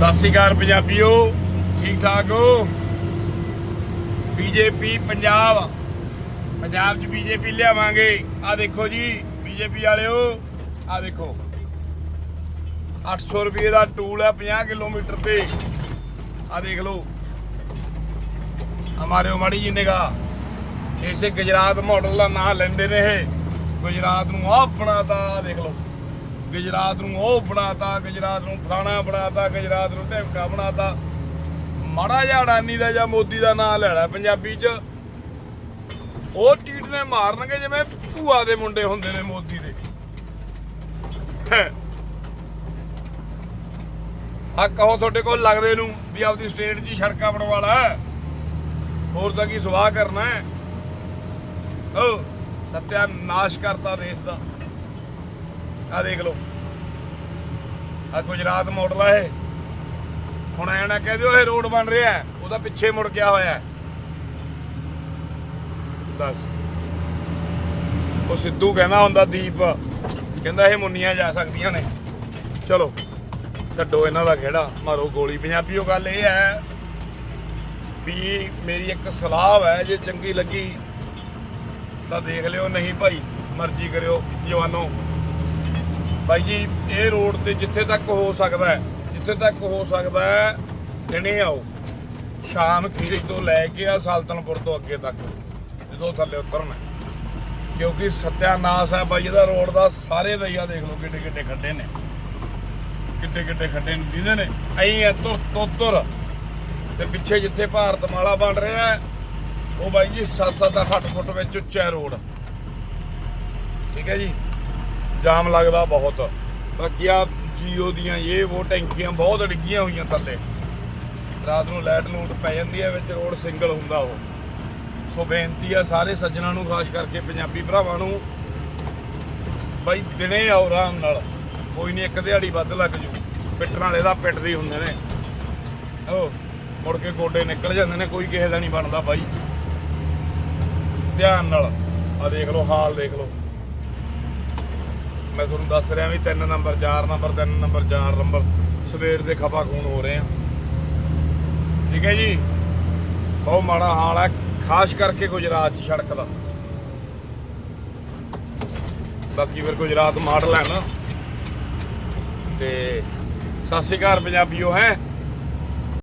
ਸਤਿ ਸ਼੍ਰੀ ਅਕਾਲ ਪੰਜਾਬੀਓ, ਠੀਕ ਠਾਕ ਹੋ? ਬੀਜੇਪੀ, ਪੰਜਾਬ। ਪੰਜਾਬ 'ਚ ਬੀਜੇਪੀ ਲਿਆਵਾਂਗੇ। ਆ ਦੇਖੋ ਜੀ, ਬੀਜੇਪੀ ਵਾਲਿਓ ਆ ਦੇਖੋ। 800 ਰੁਪਏ ਦਾ ਟੂਲ ਹੈ 50 ਕਿਲੋਮੀਟਰ ਤੇ। ਆ ਦੇਖ ਲਓ। ਹਮਾਰੇ ਮਾੜੀ ਜੀ ਨਿਗਾ। ਇਸੇ ਗੁਜਰਾਤ ਮਾਡਲ ਦਾ ਨਾਂ ਲੈਂਦੇ ਨੇ ਇਹ। ਗੁਜਰਾਤ ਨੂੰ ਆਹ ਬਣਾਤਾ ਆਹ ਦੇਖ ਲਓ। ਗੁਜਰਾਤ ਨੂੰ ਉਹ ਬਣਾਤਾ, ਗੁਜਰਾਤ ਨੂੰ ਫਲਾਣਾ ਬਣਾਤਾ, ਗੁਜਰਾਤ ਨੂੰ ਢਿਮਕਾ ਬਣਾਤਾ। ਮਾੜਾ ਜਿਹਾ ਅਡਾਨੀ ਦਾ ਜਾਂ ਮੋਦੀ ਦਾ ਨਾਂ ਲੈਣਾ ਪੰਜਾਬੀ 'ਚ। ਉਹ ਟੀਟ ਨੇ ਮਾਰਨਗੇ ਜਿਵੇਂ ਭੂਆ ਦੇ ਮੁੰਡੇ ਹੁੰਦੇ ਨੇ ਮੋਦੀ ਦੇ। ਆ ਕਹੋ ਤੁਹਾਡੇ ਕੋਲ ਲੱਗਦੇ ਨੂੰ ਵੀ ਆਪਦੀ ਸਟੇਟ 'ਚ ਸੜਕਾਂ ਬਣਵਾ ਲੈ। ਹੋਰ ਤਾਂ ਕੀ ਸੁਆਹ ਕਰਨਾ ਹੈ? ਓ ਸਤਿਆ ਨਾਸ਼ ਕਰਤਾ ਦੇਸ਼ ਦਾ। ਆ ਦੇਖ ਲਓ। ਆ ਗੁਜਰਾਤ ਮਾਡਲ ਆ ਇਹ। ਹੁਣ ਐ ਨਾ ਕਹਿ ਦਿਓ ਇਹ ਰੋਡ ਬਣ ਰਿਹਾ ਉਹਦਾ ਪਿੱਛੇ ਮੁੜ ਗਿਆ ਹੋਇਆ ਦੱਸ ਉਹ ਸਿੱਧੂ ਕਹਿੰਦਾ ਹੁੰਦਾ ਦੀਪ, ਕਹਿੰਦਾ ਇਹ ਮੁੰਨੀਆਂ ਜਾ ਸਕਦੀਆਂ ਨੇ। ਚਲੋ, ਛੱਡੋ ਇਹਨਾਂ ਦਾ ਖੇੜਾ, ਮਾਰੋ ਗੋਲੀ। ਪੰਜਾਬੀਓ ਗੱਲ ਇਹ ਹੈ ਵੀ ਮੇਰੀ ਇੱਕ ਸਲਾਹ ਹੈ, ਜੇ ਚੰਗੀ ਲੱਗੀ ਤਾਂ ਦੇਖ ਲਿਓ, ਨਹੀਂ ਭਾਈ, ਮਰਜ਼ੀ ਕਰਿਓ, ਜਵਾਨੋ। ਭਾਈ ਜੀ, ਇਹ ਰੋਡ ਤੇ ਜਿੱਥੇ ਤੱਕ ਹੋ ਸਕਦਾ ਜਿੱਥੇ ਤੱਕ ਹੋ ਸਕਦਾ ਦਿਨੇ ਆਓ। ਸ਼ਾਮ ਖੀਰੀ ਤੋਂ ਲੈ ਕੇ ਆ ਸਾਲਤਨਪੁਰ ਤੋਂ ਅੱਗੇ ਤੱਕ, ਜਦੋਂ ਥੱਲੇ ਉਤਰਨਾ ਕਿਉਂਕਿ ਸਤਿਆਨਾਸ਼ ਹੈ ਬਾਈ ਦਾ ਰੋਡ ਦਾ, ਸਾਰੇ ਦਾ ਦੇਖ ਲਓ ਕਿੱਡੇ ਕਿੱਡੇ ਖੱਡੇ ਨੇ। ਕਿੱਡੇ ਕਿੱਡੇ ਖੱਡੇ ਨੇ ਜਿਹਦੇ ਨੇ। ਐਂ ਐ ਤੁਰ ਤੁਰ ਤੁਰ। ਤੇ ਪਿੱਛੇ ਜਿੱਥੇ ਭਾਰਤ ਮਾਲਾ ਬਣ ਰਿਹਾ ਉਹ ਬਾਈ ਜੀ 7-7 8 ਫੁੱਟ ਵਿੱਚ ਉੱਚਾ ਰੋਡ। ਠੀਕ ਹੈ ਜੀ? ਜਾਮ ਲੱਗਦਾ ਬਹੁਤ। ਬਾਕੀ ਆ ਜੀਓ ਦੀਆਂ ਇਹ ਉਹ ਟੈਂਕੀਆਂ ਬਹੁਤ ਡਿੱਗੀਆਂ ਹੋਈਆਂ ਥੱਲੇ। ਰਾਤ ਨੂੰ ਲਾਈਟ ਲੂਟ ਪੈ ਜਾਂਦੀ ਹੈ, ਵਿੱਚ ਰੋਡ ਸਿੰਗਲ ਹੁੰਦਾ ਉਹ। ਸੋ ਬੇਨਤੀ ਆ ਸਾਰੇ ਸੱਜਣਾਂ ਨੂੰ, ਖਾਸ ਕਰਕੇ ਪੰਜਾਬੀ ਭਰਾਵਾਂ ਨੂੰ, ਬਾਈ ਦਿਨੇ ਆਓ ਆਰਾਮ ਨਾਲ। ਕੋਈ ਨਹੀਂ ਇੱਕ ਦਿਹਾੜੀ ਵੱਧ ਲੱਗ ਜੂ। ਪਿੱਟਣ ਵਾਲੇ ਦਾ ਪਿੱਟਦੇ ਹੁੰਦੇ ਨੇ। ਉਹ ਮੁੜ ਕੇ ਗੋਡੇ ਨਿਕਲ ਜਾਂਦੇ ਨੇ, ਕੋਈ ਕਿਸੇ ਦਾ ਨਹੀਂ ਬਣਦਾ ਬਾਈ। ਧਿਆਨ ਨਾਲ। ਆ ਦੇਖ ਲਓ, ਹਾਲ ਦੇਖ ਲਓ। ਮੈਂ ਤੁਹਾਨੂੰ ਦੱਸ ਰਿਹਾ ਵੀ 3 ਨੰਬਰ 4 ਨੰਬਰ 3 ਨੰਬਰ 4 ਨੰਬਰ ਸਵੇਰ ਦੇ ਖਪਾ ਖੂਨ ਹੋ ਰਹੇ ਆ। ਠੀਕ ਹੈ ਜੀ? ਬਹੁਤ ਮਾੜਾ ਹਾਲ ਹੈ। ਖਾਸ ਕਰਕੇ ਗੁਜਰਾਤ 'ਚ ਸੜਕ ਦਾ। ਬਾਕੀ ਫਿਰ ਗੁਜਰਾਤ ਮਾਡਲ ਹੈ ਨਾ। ਤੇ ਸਤਿ ਸ਼੍ਰੀ ਅਕਾਲ ਪੰਜਾਬੀਓ, ਹੈ?